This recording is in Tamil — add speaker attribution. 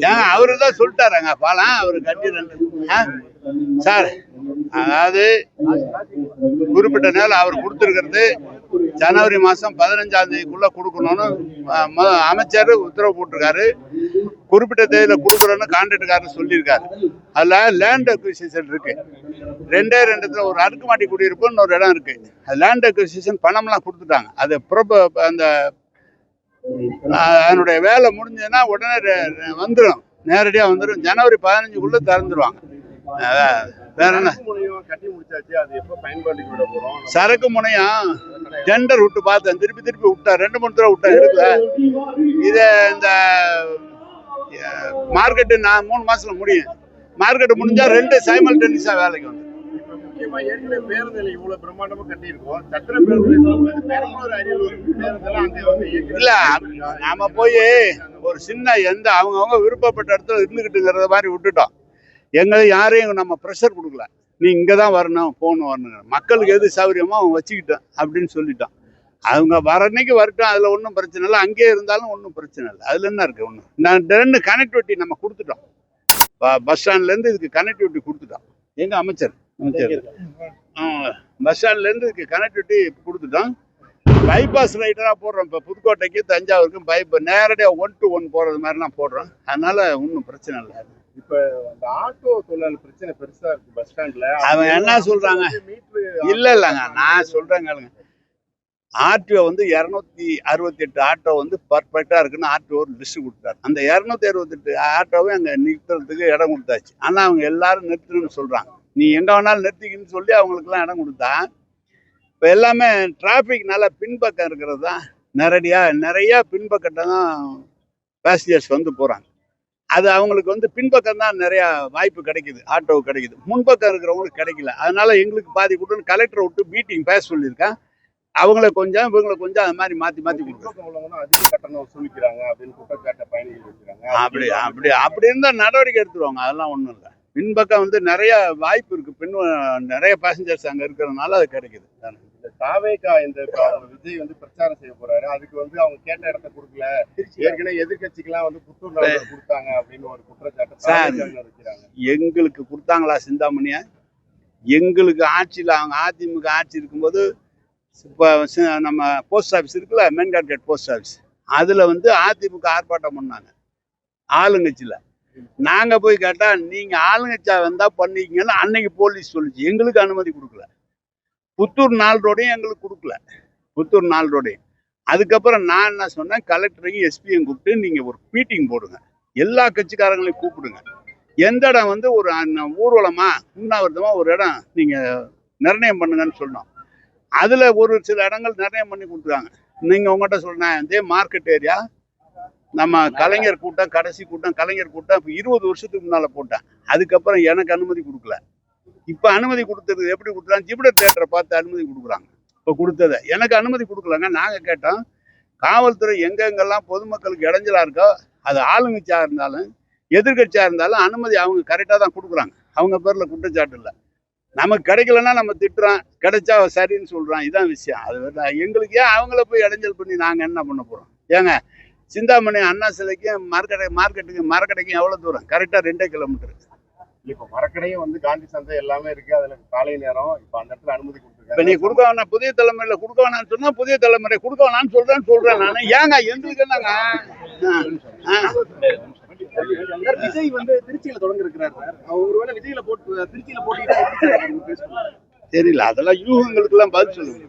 Speaker 1: ஏங்க அவரு தான் சொல்லிட்டாருங்க பாலம் அவரு கட்டி ரெண்டு ஆ? சார் அதாவது குறிப்பிட்ட நேரம் அவர் கொடுத்துருக்கிறது ஜனவரி மாதம் பதினஞ்சாம் தேதிக்குள்ள கொடுக்கணும்னு ம- அமைச்சர் உத்தரவு போட்டிருக்காரு. குறிப்பிட்ட தேதியில் கொடுக்குறோன்னு கான்ட்ராக்டுக்காரர் சொல்லியிருக்காரு. அதில் லேண்ட் அக்விசிஷன் இருக்கு. ரெண்டே ரெண்டு இடத்துல ஒரு அடுக்குமாட்டி குடியிருப்புன்னு ஒரு இடம் இருக்கு. அது லேண்ட் அக்விசிஷன் பணம்லாம் கொடுத்துட்டாங்க. அது ப்ரொப அந்த அதனுடைய வேலை முடிஞ்சதுன்னா உடனே வந்துடும் நேரடியாக வந்துடும் ஜனவரி பதினஞ்சுக்குள்ள திறந்துருவாங்க. வேற என்ன? சரக்கு முனையம் டெண்டர் விட்டு பார்த்தேன். திருப்பி திருப்பி விட்டா ரெண்டு மூணு தடவை விட்டா எடுக்கல. இத இந்த மார்க்கெட்டு நான் மூணு மாசத்துல முடியும். மார்க்கெட் முடிஞ்சா ரெண்டு சைமல் டென்னிஸா வேலைக்கு வந்து
Speaker 2: முக்கியமா ஏற்கனவே பேருந்தில் இவ்வளவு பிரம்மாண்டமா கட்டியிருக்கோம்? சத்திர பேருந்து பெரம்பலூர் அரியலூர் பேருந்தெல்லாம் அங்க வந்து
Speaker 1: இல்ல நாம போய் ஒரு சின்ன எந்த அவங்கவுங்க விருப்பப்பட்ட இடத்துல இருந்துகிட்டுங்கிறத மாதிரி விட்டுட்டோம். எங்களை யாரையும் நம்ம ப்ரெஷர் கொடுக்கல. நீ இங்கே தான் வரணும் போகணும் வரணும் மக்களுக்கு எது சௌகரியமோ அவன் வச்சுக்கிட்டோம் அப்படின்னு சொல்லிட்டான் அவங்க வர அன்னைக்கு வரட்டும் அதில் ஒன்றும் பிரச்சனை இல்லை. அங்கேயே இருந்தாலும் ஒன்றும் பிரச்சனை இல்லை. அதில் என்ன இருக்குது ஒன்று நான் ரெண்டு கனெக்டிவிட்டி நம்ம கொடுத்துட்டோம். பஸ் ஸ்டாண்ட்லேருந்து இதுக்கு கனெக்டிவிட்டி கொடுத்துட்டோம். எங்கள் அமைச்சர்? பஸ் ஸ்டாண்ட்லேருந்து கனெக்டிவிட்டி கொடுத்துட்டோம். பைபாஸ் ரைடராக போடுறோம். இப்போ புதுக்கோட்டைக்கு தஞ்சாவூருக்கும் பைப் நேரடியாக ஒன் டு ஒன் போகிறது மாதிரிலாம் போடுறோம். அதனால ஒன்றும் பிரச்சனை இல்லை.
Speaker 2: இப்ப அந்த ஆட்டோ தொழிலாளர் பிரச்சனை பெருசா இருக்கு பஸ் ஸ்டாண்ட்ல.
Speaker 1: அவன் என்ன சொல்றாங்க?
Speaker 2: மீட்டர்
Speaker 1: இல்லை இல்லைங்க. நான் சொல்கிறேன் கேளுங்க. ஆர்டிஓ வந்து இரநூத்தி அறுபத்தி எட்டு ஆட்டோ வந்து பர்ஃபெக்டாக இருக்குன்னு ஆர்டிஓ ஒரு லிஸ்ட் கொடுத்தாரு. அந்த இரநூத்தி அறுபத்தெட்டு ஆட்டோவை அங்கே நிறுத்துறதுக்கு இடம் கொடுத்தாச்சு. ஆனால் அவங்க எல்லாரும் நிறுத்தணும்னு சொல்கிறாங்க நீ எங்கே வேணாலும் நிறுத்திக்கின்னு சொல்லி அவங்களுக்குலாம் இடம் கொடுத்தா இப்போ எல்லாமே டிராஃபிக்னால பின்பக்கம் இருக்கிறது தான். நேரடியாக நிறையா பின்பக்கத்தை தான் பேசஞ்சர்ஸ் வந்து போகிறாங்க அது அவங்களுக்கு வந்து பின்பக்கம் தான் நிறையா வாய்ப்பு கிடைக்குது ஆட்டோ கிடைக்குது. முன்பக்கம் இருக்கிறவங்களுக்கு கிடைக்கல. அதனால எங்களுக்கு பாதி கொடுன்னு கலெக்டரை விட்டு மீட்டிங் பேச சொல்லியிருக்கேன். அவங்கள கொஞ்சம் இவங்களை கொஞ்சம் அது மாதிரி மாற்றி மாற்றி
Speaker 2: உள்ளவங்க அதிக கட்டணம் வசூலிக்கிறாங்க அப்படின்னு குற்றச்சாட்டை பயணிகள்
Speaker 1: அப்படி அப்படி அப்படி இருந்தால் நடவடிக்கை எடுத்துருவாங்க. அதெல்லாம் ஒன்றும் இல்லை. பின்பக்கம் வந்து நிறைய வாய்ப்பு இருக்கு. பின் நிறைய பேசஞ்சர்ஸ் அங்கே இருக்கிறதுனால அது கிடைக்குது.
Speaker 2: இந்த தாவேகா இந்த விஜய் வந்து பிரச்சாரம் செய்ய போறாரு. அதுக்கு வந்து அவங்க கேட்ட இடத்த கொடுக்கல. ஏற்கனவே எதிர்க்கட்சிக்கெல்லாம் வந்து புத்தூர் நகர் கொடுத்தாங்க அப்படின்னு ஒரு குற்றச்சாட்டு
Speaker 1: எங்களுக்கு கொடுத்தாங்களா சிந்தாமணியா? எங்களுக்கு ஆட்சியில் அவங்க அதிமுக ஆட்சி இருக்கும்போது இப்போ நம்ம போஸ்ட் ஆஃபீஸ் இருக்குல்ல மெயின்கார்ட் கேட் போஸ்ட் ஆஃபீஸ் அதில் வந்து அதிமுக ஆர்ப்பாட்டம் பண்ணாங்க. ஆளுங்கட்சியில். நாங்கள் போய் கேட்டால் நீங்கள் ஆளுங்கச்சா வந்தால் பண்ணிக்கிங்கன்னு அன்னைக்கு போலீஸ் சொல்லிச்சு. எங்களுக்கு அனுமதி கொடுக்கல. புத்தூர் நாள் ரோடையும் எங்களுக்கு கொடுக்கல. புத்தூர் நாள் ரோடையும். அதுக்கப்புறம் நான் என்ன சொன்னேன்? கலெக்டரையும் எஸ்பியும் கூப்பிட்டு நீங்கள் ஒரு மீட்டிங் போடுங்க. எல்லா கட்சிக்காரங்களையும் கூப்பிடுங்க. எந்த இடம் வந்து ஒரு அன்ன- ஊர்வலமா உண்ணாவிரதமாக ஒரு இடம் நீங்கள் நிர்ணயம் பண்ணுங்கன்னு சொன்னோம். அதில் ஒரு சில இடங்கள் நிர்ணயம் பண்ணி கொடுத்துருக்காங்க நீங்கள் உங்ககிட்ட சொன்னேன் இதே மார்க்கெட் ஏரியா நம்ம கலைஞர் கூட்டம் கடைசி கூட்டம் கலைஞர் கூட்டம் இப்போ இருபது வருஷத்துக்கு முன்னால போட்டேன் அதுக்கப்புறம் எனக்கு அனுமதி கொடுக்கல. இப்போ அனுமதி கொடுத்தது எப்படி கொடுக்குறாங்க ஜிப்டர் தேட்டரை பார்த்து அனுமதி கொடுக்குறாங்க. இப்போ கொடுத்ததை. எனக்கு அனுமதி கொடுக்கலங்க நாங்கள் கேட்டோம். காவல்துறை எங்கெங்கெல்லாம் பொதுமக்களுக்கு இடைஞ்சலா இருக்கோ அது ஆளுங்கட்சியா இருந்தாலும் எதிர்கட்சியா இருந்தாலும் அனுமதி அவங்க கரெக்டாக தான் கொடுக்குறாங்க. அவங்க பேர்ல குற்றச்சாட்டு இல்லை. நமக்கு கிடைக்கலன்னா நம்ம திட்டுறோம் கிடைச்சா சரின்னு சொல்றோம். இதான் விஷயம். அது எங்களுக்கு ஏன் அவங்கள போய் இடைஞ்சல் பண்ணி நாங்க என்ன பண்ண போறோம்? ஏங்க சிந்தாமணி அண்ணா சிலைக்கும் மார்க்கெட்டை மார்க்கெட்டுக்கு மரக்கடைக்கும் எவ்வளவு தூரம்? கரெக்டா ரெண்டே கிலோமீட்டர்
Speaker 2: இப்ப மரக்கடையும் வந்து காந்தி சந்தை எல்லாமே இருக்கு. அதுல காலை நேரம் இப்ப அந்த இடத்துல அனுமதி
Speaker 1: இப்ப நீ
Speaker 2: கொடுத்துருக்காங்க
Speaker 1: கொடுக்க வேணாம் புதிய தலைமுறையில கொடுக்க வேணாம்னு சொன்னா புதிய தலைமுறை கொடுக்க வேணாம்னு சொல்றேன்னு சொல்றேன் நானு. ஏங்க எங்களுக்கு என்னங்க?
Speaker 3: விஜய் வந்து திருச்சியில தொடங்க இருக்கிறார் சார். அவர் ஒருவேளை விஜயில போட்டு திருச்சியில போட்டிட்டு
Speaker 1: தெரியல அதெல்லாம் யூகங்களுக்கு எல்லாம் பதில் சொல்லுங்க.